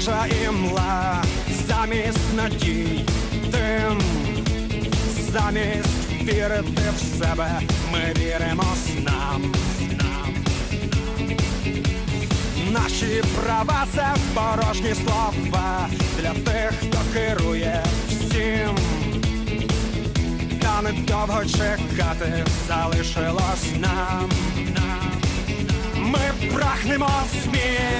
наша імла, замість надій, тим, замість вірити в себе, ми віримо снам. Наші права це порожні слова для тих, хто керує всім. Та недовго чекати залишилось нам. Ми прагнемо змін,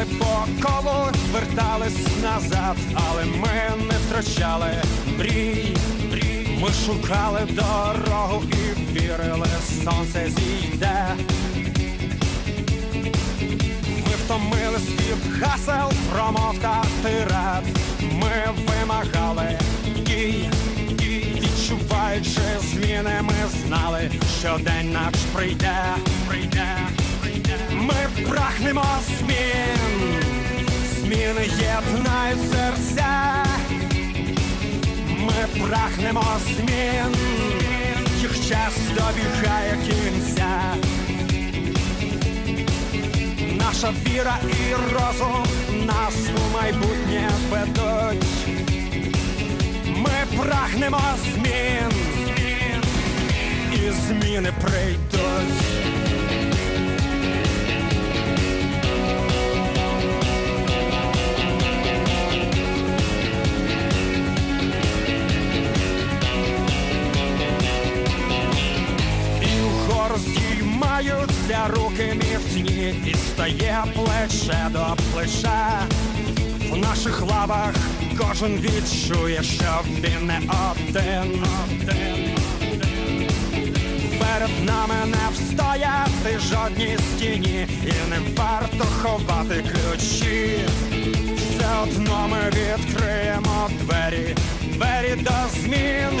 Блукали по колу, вертались назад, але ми не втрачали мрій. Ми шукали дорогу і вірили, сонце зійде. Ми втомились від гасел, промов та тират. Ми вимагали дій, відчуваючи зміни, ми знали, що день наш прийде, прийде. Ми прагнемо змін, зміни єднають серця. Ми прагнемо змін, їх час добігає кінця. Наша віра і розум нас у майбутнє ведуть. Ми прагнемо змін, і зміни прийдуть. Здіймаються руки міцні, і стає плече до плеча. В наших лавах кожен відчує, що він не один. Перед нами не встояти жодній стіні, і не варто ховати ключі. Все одно ми відкриємо двері, двері до змін.